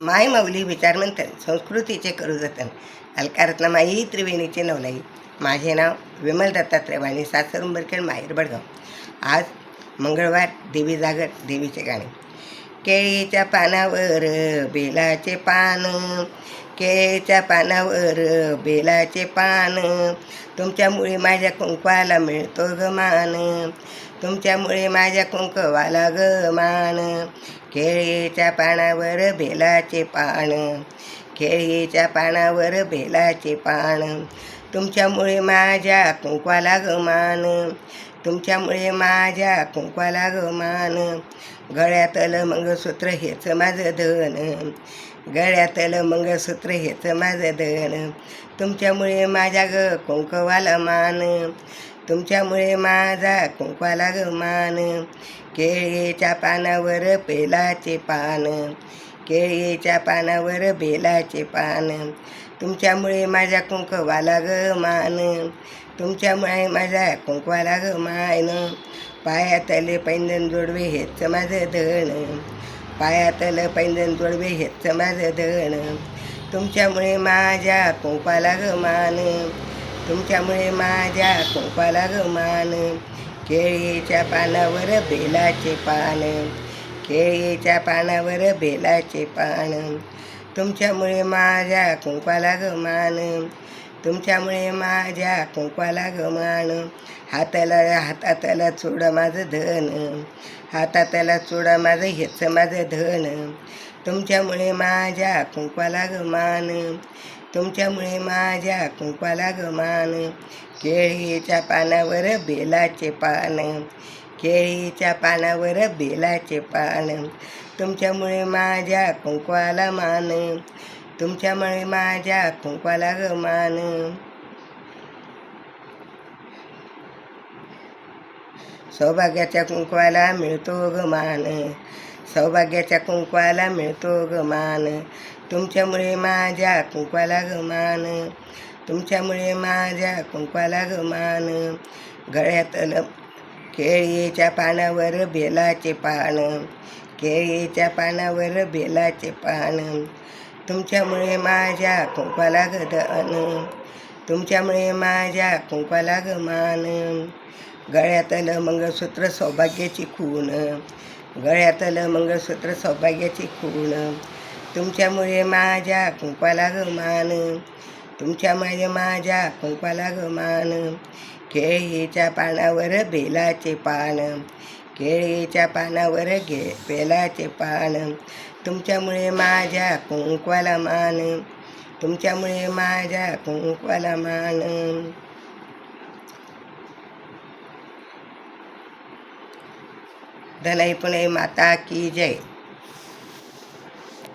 माय माऊली विचारमंथन संस्कृतीचे करू जतन अलकारत्न माई त्रिवेणीचे नवलाई. माझे नाव विमल दत्तात्रय वाणी सासर उंबरखेड माहेर बडगाव. आज मंगळवार देवी जागर देवीचे गाणे. केळीच्या पानावर बेलाचे पान केळीच्या पानावर बेलाचे पान. तुमच्यामुळे माझ्या कुंकवाला मिळतो ग मान. तुमच्यामुळे माझ्या कुंकवाला ग मान. केळीच्या पानावर बेलाचे पान. केळीच्या पानावर बेलाचे पान. तुमच्यामुळे माझ्या कुंकवाला ग मान तुमच्यामुळे माझ्या कुंकवाला ग मान गळ्यातलं मंगळसूत्र हेच माझं धन गळ्यातलं मंगळसूत्र हेच माझं धन तुमच्यामुळे माझ्या ग कुंकवाला मान. तुमच्यामुळे माझा कुंकवाला ग मान केळीच्या पानावर पेलाचे पान. केळीच्या पानावर भेलाचे पान. तुमच्यामुळे माझ्या कुंकवाला ग मान. तुमच्यामुळे माझ्या कुंकवाला ग मान. पायातले पैंजण जोडवे हेच माझं धन. पायातलं पैंजण जोडवे हेच माझं धन. तुमच्यामुळे माझ्या कुंपाला ग मान. तुमच्यामुळे माझ्या कुंपाला ग मान. केळीच्या पानावर बेलाचे पान. केळीच्या पानावर बेलाचे पान. तुमच्यामुळे माझ्या कुंकवाला गमान. मान तुमच्यामुळे माझ्या कुंकवाला गमान. मान हाताला हातातला चुड माझं धन. हातातला चुड माझं हेच माझं धन. तुमच्यामुळे माझ्या कुंकवाला गमान. मान तुमच्यामुळे माझ्या कुंकवाला गमान. मान केळीच्या पानावर बेलाचे पान. केळीच्या पानावर बेलाचे पान. तुमच्यामुळे माझ्या कुंकवाला मान. तुमच्यामुळे माझ्या कुंकवाला ग मान. सौभाग्याच्या कुंकवाला मिळतो ग मान. सौभाग्याच्या कुंकवाला मिळतो ग मान. तुमच्यामुळे माझ्या कुंकवाला ग मान. तुमच्यामुळे माझ्या कुंकवाला ग मान. गळ्यातलं केळीच्या पानावर बेलाचे पान केळीच्या पानावर बेलाचे पान. तुमच्यामुळे माझ्या कुंकवाला ग धन तुमच्यामुळे माझ्या कुंकवाला गमान. गळ्यातलं मंगळसूत्र सौभाग्याची खूण गळ्यातलं मंगळसूत्र सौभाग्याची खूण तुमच्यामुळे माझ्या कुंकवाला गमान. तुमच्या माझ्या माझ्या कुंकवाला गमान. मान केळीच्या पानावर बेलाचे पान. केळीच्या पानावर घे बेलाचे पान. तुमच्यामुळे माझ्या कुंकवाला मान. तुमच्यामुळे माझ्या कुंकवाला मान. धनाई पुणे माता की जय.